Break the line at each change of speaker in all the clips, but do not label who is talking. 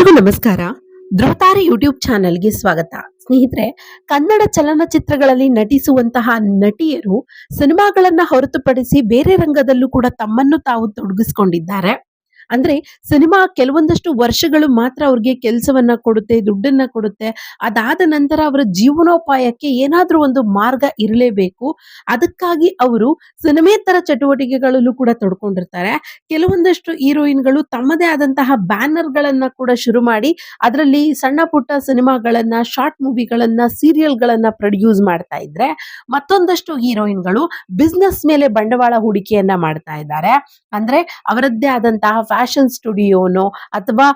ಎಲ್ಲರಿಗೂ ನಮಸ್ಕಾರ. ಧ್ರುವತಾರೆ ಯೂಟ್ಯೂಬ್ ಚಾನೆಲ್ಗೆ ಸ್ವಾಗತ. ಸ್ನೇಹಿತರೆ, ಕನ್ನಡ ಚಲನಚಿತ್ರಗಳಲ್ಲಿ ನಟಿಸುವಂತಹ ನಟಿಯರು ಸಿನಿಮಾಗಳನ್ನ ಹೊರತುಪಡಿಸಿ ಬೇರೆ ರಂಗದಲ್ಲೂ ಕೂಡ ತಮ್ಮನ್ನು ತಾವು ತೊಡಗಿಸಿಕೊಂಡಿದ್ದಾರೆ. ಅಂದ್ರೆ ಸಿನಿಮಾ ಕೆಲವೊಂದಷ್ಟು ವರ್ಷಗಳು ಮಾತ್ರ ಅವ್ರಿಗೆ ಕೆಲಸವನ್ನ ಕೊಡುತ್ತೆ, ದುಡ್ಡನ್ನ ಕೊಡುತ್ತೆ. ಅದಾದ ನಂತರ ಅವರ ಜೀವನೋಪಾಯಕ್ಕೆ ಏನಾದ್ರೂ ಒಂದು ಮಾರ್ಗ ಇರಲೇಬೇಕು. ಅದಕ್ಕಾಗಿ ಅವರು ಸಿನಿಮೇತರ ಚಟುವಟಿಕೆಗಳಲ್ಲೂ ಕೂಡ ತೊಡ್ಕೊಂಡಿರ್ತಾರೆ. ಕೆಲವೊಂದಷ್ಟು ಹೀರೋಯಿನ್ಗಳು ತಮ್ಮದೇ ಆದಂತಹ ಬ್ಯಾನರ್ ಗಳನ್ನ ಕೂಡ ಶುರು ಮಾಡಿ ಅದರಲ್ಲಿ ಸಣ್ಣ ಪುಟ್ಟ ಸಿನಿಮಾಗಳನ್ನ, ಶಾರ್ಟ್ ಮೂವಿಗಳನ್ನ, ಸೀರಿಯಲ್ಗಳನ್ನ ಪ್ರೊಡ್ಯೂಸ್ ಮಾಡ್ತಾ ಇದ್ರೆ ಮತ್ತೊಂದಷ್ಟು ಹೀರೋಯಿನ್ಗಳು ಬಿಸ್ನೆಸ್ ಮೇಲೆ ಬಂಡವಾಳ ಹೂಡಿಕೆಯನ್ನ ಮಾಡ್ತಾ ಇದ್ದಾರೆ. ಅಂದ್ರೆ ಅವರದ್ದೇ ಆದಂತಹ ಫ್ಯಾಷನ್ ಸ್ಟುಡಿಯೋನೋ ಅಥವಾ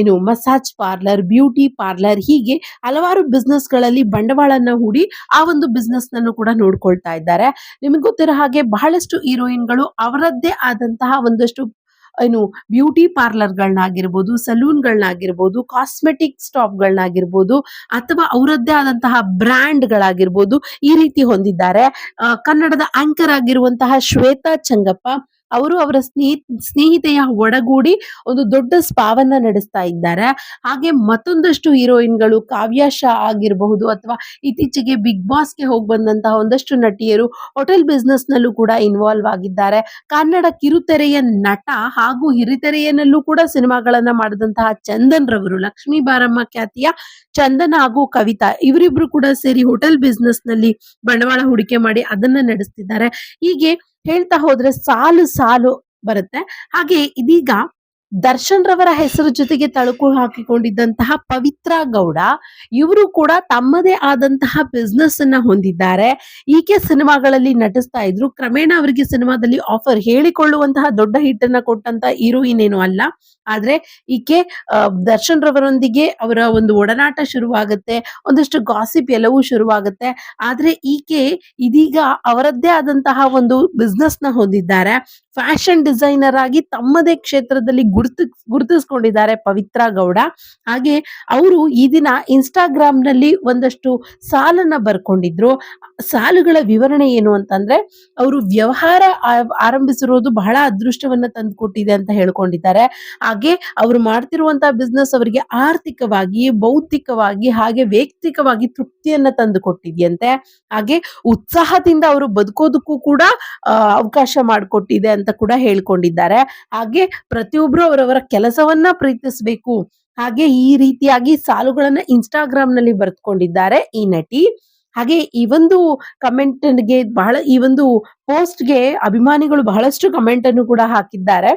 ಏನು ಮಸಾಜ್ ಪಾರ್ಲರ್, ಬ್ಯೂಟಿ ಪಾರ್ಲರ್ ಹೀಗೆ ಹಲವಾರು ಬಿಸ್ನೆಸ್ಗಳಲ್ಲಿ ಬಂಡವಾಳನ ಹೂಡಿ ಆ ಒಂದು ಬಿಸ್ನೆಸ್ ನನ್ನು ಕೂಡ ನೋಡ್ಕೊಳ್ತಾ ಇದ್ದಾರೆ. ನಿಮಗೆ ಗೊತ್ತಿರೋ ಹಾಗೆ ಬಹಳಷ್ಟು ಹೀರೋಯಿನ್ಗಳು ಅವರದ್ದೇ ಆದಂತಹ ಒಂದಷ್ಟು, ಏನು, ಬ್ಯೂಟಿ ಪಾರ್ಲರ್ಗಳನ್ನಾಗಿರ್ಬೋದು, ಸಲೂನ್ಗಳನ್ನಾಗಿರ್ಬೋದು, ಕಾಸ್ಮೆಟಿಕ್ ಸ್ಟಾಪ್ಗಳನ್ನಾಗಿರ್ಬೋದು ಅಥವಾ ಅವರದ್ದೇ ಆದಂತಹ ಬ್ರ್ಯಾಂಡ್ಗಳಾಗಿರ್ಬೋದು ಈ ರೀತಿ ಹೊಂದಿದ್ದಾರೆ. ಕನ್ನಡದ ಆಂಕರ್ ಆಗಿರುವಂತಹ ಶ್ವೇತಾ ಚಂಗಪ್ಪ ಅವರು ಅವರ ಸ್ನೇಹಿ, ಸ್ನೇಹಿತೆಯ ಒಡಗೂಡಿ ಒಂದು ದೊಡ್ಡ ಸ್ಪಾವನ್ನ ನಡೆಸ್ತಾ ಇದ್ದಾರೆ. ಹಾಗೆ ಮತ್ತೊಂದಷ್ಟು ಹೀರೋಯಿನ್ಗಳು ಕಾವ್ಯಾ ಶಾ ಆಗಿರಬಹುದು ಅಥವಾ ಇತ್ತೀಚೆಗೆ ಬಿಗ್ ಬಾಸ್ಗೆ ಹೋಗಿ ಬಂದಂತಹ ಒಂದಷ್ಟು ನಟಿಯರು ಹೋಟೆಲ್ ಬಿಸ್ನೆಸ್ ನಲ್ಲೂ ಕೂಡ ಇನ್ವಾಲ್ವ್ ಆಗಿದ್ದಾರೆ. ಕನ್ನಡ ಕಿರುತೆರೆಯ ನಟ ಹಾಗೂ ಹಿರಿತೆರೆಯನಲ್ಲೂ ಕೂಡ ಸಿನಿಮಾಗಳನ್ನ ಮಾಡಿದಂತಹ ಚಂದನ್ ರವರು, ಲಕ್ಷ್ಮೀ ಬಾರಮ್ಮ ಖ್ಯಾತಿಯ ಚಂದನ್ ಹಾಗೂ ಕವಿತಾ ಇವರಿಬ್ರು ಕೂಡ ಸೇರಿ ಹೋಟೆಲ್ ಬಿಸ್ನೆಸ್ನಲ್ಲಿ ಬಂಡವಾಳ ಹೂಡಿಕೆ ಮಾಡಿ ಅದನ್ನ ನಡೆಸ್ತಿದ್ದಾರೆ. ಹೀಗೆ ಹೇಳ್ತಾ ಹೋದ್ರೆ ಸಾಲು ಸಾಲು ಬರುತ್ತೆ. ಹಾಗೆ ಇದೀಗ ದರ್ಶನ್ ರವರ ಹೆಸರು ಜೊತೆಗೆ ತಳುಕು ಹಾಕಿಕೊಂಡಿದ್ದಂತಹ ಪವಿತ್ರ ಗೌಡ, ಇವರು ಕೂಡ ತಮ್ಮದೇ ಆದಂತಹ ಬಿಸ್ನೆಸ್ ಅನ್ನ ಹೊಂದಿದ್ದಾರೆ. ಈಕೆ ಸಿನಿಮಾಗಳಲ್ಲಿ ನಟಿಸ್ತಾ ಇದ್ರು. ಕ್ರಮೇಣ ಅವರಿಗೆ ಸಿನಿಮಾದಲ್ಲಿ ಆಫರ್ ಹೇಳಿಕೊಳ್ಳುವಂತಹ ದೊಡ್ಡ ಹಿಟ್ ಅನ್ನ ಕೊಟ್ಟಂತ ಹೀರೋಯಿನ್ ಅಲ್ಲ. ಆದ್ರೆ ಈಕೆ ದರ್ಶನ್ ರವರೊಂದಿಗೆ ಅವರ ಒಂದು ಒಡನಾಟ ಶುರುವಾಗುತ್ತೆ, ಒಂದಷ್ಟು ಗಾಸಿಪ್ ಎಲ್ಲವೂ ಶುರುವಾಗುತ್ತೆ. ಆದ್ರೆ ಈಕೆ ಇದೀಗ ಅವರದ್ದೇ ಆದಂತಹ ಒಂದು ಬಿಸ್ನೆಸ್ನ ಹೊಂದಿದ್ದಾರೆ. ಫ್ಯಾಷನ್ ಡಿಸೈನರ್ ಆಗಿ ತಮ್ಮದೇ ಕ್ಷೇತ್ರದಲ್ಲಿ ಗುರುತು, ಗುರುತಿಸ್ಕೊಂಡಿದ್ದಾರೆ ಪವಿತ್ರ ಗೌಡ. ಹಾಗೆ ಅವರು ಈ ದಿನ ಇನ್ಸ್ಟಾಗ್ರಾಮ್ನಲ್ಲಿ ಒಂದಷ್ಟು ಸಾಲನ್ನ ಬರ್ಕೊಂಡಿದ್ರು. ಸಾಲುಗಳ ವಿವರಣೆ ಏನು ಅಂತಂದ್ರೆ, ಅವರು ವ್ಯವಹಾರ ಆರಂಭಿಸಿರೋದು ಬಹಳ ಅದೃಷ್ಟವನ್ನ ತಂದುಕೊಟ್ಟಿದೆ ಅಂತ ಹೇಳ್ಕೊಂಡಿದ್ದಾರೆ. ಹಾಗೆ ಅವರು ಮಾಡ್ತಿರುವಂತಹ ಬಿಸ್ನೆಸ್ ಅವರಿಗೆ ಆರ್ಥಿಕವಾಗಿ, ಬೌದ್ಧಿಕವಾಗಿ, ಹಾಗೆ ವೈಯಕ್ತಿಕವಾಗಿ ತೃಪ್ತಿಯನ್ನ ತಂದು ಕೊಟ್ಟಿದೆಯಂತೆ ಹಾಗೆ ಉತ್ಸಾಹದಿಂದ ಅವರು ಬದುಕೋದಕ್ಕೂ ಕೂಡ ಅವಕಾಶ ಮಾಡಿಕೊಟ್ಟಿದೆ ಅಂತ ಕೂಡ ಹೇಳ್ಕೊಂಡಿದ್ದಾರೆ. ಹಾಗೆ ಪ್ರತಿಯೊಬ್ರು ಅವರವರ ಕೆಲಸವನ್ನ ಪ್ರೀತಿಸಬೇಕು. ಹಾಗೆ ಈ ರೀತಿಯಾಗಿ ಸಾಲುಗಳನ್ನ ಇನ್ಸ್ಟಾಗ್ರಾಮ್ನಲ್ಲಿ ಬರೆದುಕೊಂಡಿದ್ದಾರೆ ಈ ನಟಿ. ಹಾಗೆ ಈ ಒಂದು ಕಮೆಂಟ್ಗೆ ಬಹಳ ಈ ಒಂದು ಪೋಸ್ಟ್ಗೆ ಅಭಿಮಾನಿಗಳು ಬಹಳಷ್ಟು ಕಮೆಂಟ್ ಅನ್ನು ಕೂಡ ಹಾಕಿದ್ದಾರೆ.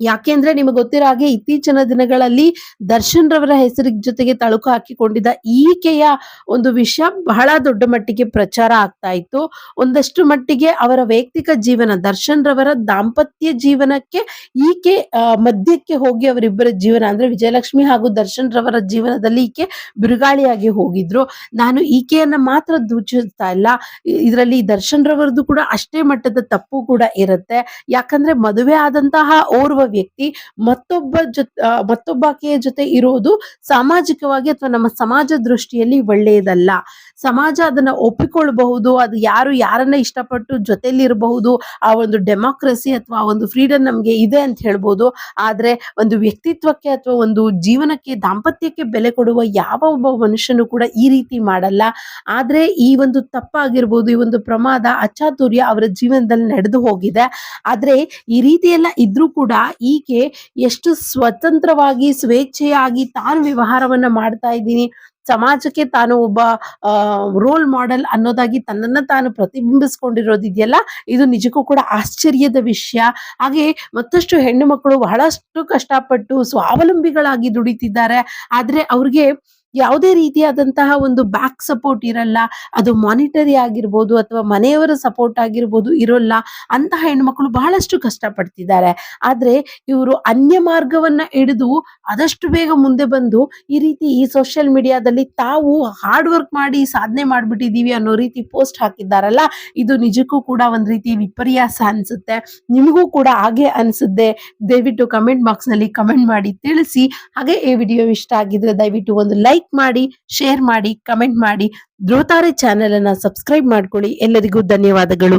ಯಾಕೆಂದ್ರೆ ನಿಮಗೆ ಗೊತ್ತಿರೋ ಹಾಗೆ ಇತ್ತೀಚಿನ ದಿನಗಳಲ್ಲಿ ದರ್ಶನ್ ರವರ ಹೆಸರಿನ ಜೊತೆಗೆ ತಳುಕು ಹಾಕಿಕೊಂಡಿದ್ದ ಈಕೆಯ ಒಂದು ವಿಷಯ ಬಹಳ ದೊಡ್ಡ ಮಟ್ಟಿಗೆ ಪ್ರಚಾರ ಆಗ್ತಾ ಇತ್ತು. ಒಂದಷ್ಟು ಮಟ್ಟಿಗೆ ಅವರ ವೈಯಕ್ತಿಕ ಜೀವನ, ದರ್ಶನ್ ರವರ ದಾಂಪತ್ಯ ಜೀವನಕ್ಕೆ ಈಕೆ ಮಧ್ಯಕ್ಕೆ ಹೋಗಿ ಅವರಿಬ್ಬರ ಜೀವನ ಅಂದ್ರೆ ವಿಜಯಲಕ್ಷ್ಮಿ ಹಾಗೂ ದರ್ಶನ್ ರವರ ಜೀವನದಲ್ಲಿ ಈಕೆ ಬಿರುಗಾಳಿಯಾಗಿ ಹೋಗಿದ್ರು. ನಾನು ಈಕೆಯನ್ನ ಮಾತ್ರ ದೂಚಿಸ್ತಾ ಇಲ್ಲ. ಇದರಲ್ಲಿ ದರ್ಶನ್ ರವರದ್ದು ಕೂಡ ಅಷ್ಟೇ ಮಟ್ಟದ ತಪ್ಪು ಕೂಡ ಇರುತ್ತೆ. ಯಾಕಂದ್ರೆ ಮದುವೆ ಆದಂತಹ ಓರ್ವ ವ್ಯಕ್ತಿ ಮತ್ತೊಬ್ಬ ಜೊತೆ ಮತ್ತೊಬ್ಬಾಕೆಯ ಜೊತೆ ಇರೋದು ಸಾಮಾಜಿಕವಾಗಿ ಅಥವಾ ನಮ್ಮ ಸಮಾಜ ದೃಷ್ಟಿಯಲ್ಲಿ ಒಳ್ಳೆಯದಲ್ಲ. ಸಮಾಜ ಅದನ್ನ ಒಪ್ಪಿಕೊಳ್ಳಬಹುದು ಅದು ಯಾರು ಯಾರನ್ನ ಇಷ್ಟಪಟ್ಟು ಜೊತೆಯಲ್ಲಿ ಇರಬಹುದು ಆ ಒಂದು ಡೆಮೋಕ್ರಸಿ ಅಥವಾ ಒಂದು ಫ್ರೀಡಮ್ ನಮ್ಗೆ ಇದೆ ಅಂತ ಹೇಳ್ಬೋದು. ಆದ್ರೆ ಒಂದು ವ್ಯಕ್ತಿತ್ವಕ್ಕೆ ಅಥವಾ ಒಂದು ಜೀವನಕ್ಕೆ ದಾಂಪತ್ಯಕ್ಕೆ ಬೆಲೆ ಕೊಡುವ ಯಾವ ಒಬ್ಬ ಮನುಷ್ಯನು ಕೂಡ ಈ ರೀತಿ ಮಾಡಲ್ಲ. ಆದ್ರೆ ಈ ಒಂದು ತಪ್ಪಾಗಿರ್ಬೋದು, ಈ ಒಂದು ಪ್ರಮಾದ ಅಚಾತುರ್ಯ ಅವರ ಜೀವನದಲ್ಲಿ ನಡೆದು ಹೋಗಿದೆ. ಆದ್ರೆ ಈ ರೀತಿ ಎಲ್ಲ ಇದ್ರೂ ಕೂಡ ಈಕೆ ಎಷ್ಟು ಸ್ವತಂತ್ರವಾಗಿ, ಸ್ವೇಚ್ಛೆಯಾಗಿ ತಾನು ವ್ಯವಹಾರವನ್ನ ಮಾಡ್ತಾ ಇದ್ದೀನಿ. ಸಮಾಜಕ್ಕೆ ತಾನು ಒಬ್ಬ ರೋಲ್ ಮಾಡೆಲ್ ಅನ್ನೋದಾಗಿ ತನ್ನನ್ನ ತಾನು ಪ್ರತಿಬಿಂಬಿಸ್ಕೊಂಡಿರೋದಿದೆಯಲ್ಲ ಇದು ನಿಜಕ್ಕೂ ಕೂಡ ಆಶ್ಚರ್ಯದ ವಿಷಯ. ಹಾಗೆ ಮತ್ತಷ್ಟು ಹೆಣ್ಣು ಮಕ್ಕಳು ಬಹಳಷ್ಟು ಕಷ್ಟಪಟ್ಟು ಸ್ವಾವಲಂಬಿಗಳಾಗಿ ದುಡಿತಿದ್ದಾರೆ. ಆದ್ರೆ ಅವ್ರಿಗೆ ಯಾವುದೇ ರೀತಿಯಾದಂತಹ ಒಂದು ಬ್ಯಾಕ್ ಸಪೋರ್ಟ್ ಇರಲ್ಲ, ಅದು ಮಾನಿಟರಿ ಆಗಿರ್ಬೋದು ಅಥವಾ ಮನೆಯವರ ಸಪೋರ್ಟ್ ಆಗಿರ್ಬೋದು ಇರೋಲ್ಲ ಅಂತಹ ಹೆಣ್ಮಕ್ಳು ಬಹಳಷ್ಟು ಕಷ್ಟಪಡ್ತಿದ್ದಾರೆ. ಆದ್ರೆ ಇವರು ಅನ್ಯ ಮಾರ್ಗವನ್ನ ಹಿಡಿದು ಆದಷ್ಟು ಬೇಗ ಮುಂದೆ ಬಂದು ಈ ರೀತಿ ಈ ಸೋಷಿಯಲ್ ಮೀಡಿಯಾದಲ್ಲಿ ತಾವು ಹಾರ್ಡ್ ವರ್ಕ್ ಮಾಡಿ ಸಾಧನೆ ಮಾಡಿಬಿಟ್ಟಿದ್ದೀವಿ ಅನ್ನೋ ರೀತಿ ಪೋಸ್ಟ್ ಹಾಕಿದ್ದಾರಲ್ಲ, ಇದು ನಿಜಕ್ಕೂ ಕೂಡ ಒಂದು ರೀತಿ ವಿಪರ್ಯಾಸ ಅನ್ಸುತ್ತೆ. ನಿಮಗೂ ಕೂಡ ಹಾಗೆ ಅನ್ಸುತ್ತೆ. ದಯವಿಟ್ಟು ಕಮೆಂಟ್ ಬಾಕ್ಸ್ನಲ್ಲಿ ಕಮೆಂಟ್ ಮಾಡಿ ತಿಳಿಸಿ. ಹಾಗೆ ಈ ವಿಡಿಯೋ ಇಷ್ಟ ಆಗಿದ್ರೆ ದಯವಿಟ್ಟು ಒಂದು ಲೈಕ್ ಮಾಡಿ ಶೇರ್ ಮಾಡಿ ಕಮೆಂಟ್ ಮಾಡಿ. ಧ್ರುವತಾರೆ ಚಾನೆಲ್ ಅನ್ನ ಸಬ್ಸ್ಕ್ರೈಬ್ ಮಾಡ್ಕೊಳ್ಳಿ. ಎಲ್ಲರಿಗೂ ಧನ್ಯವಾದಗಳು.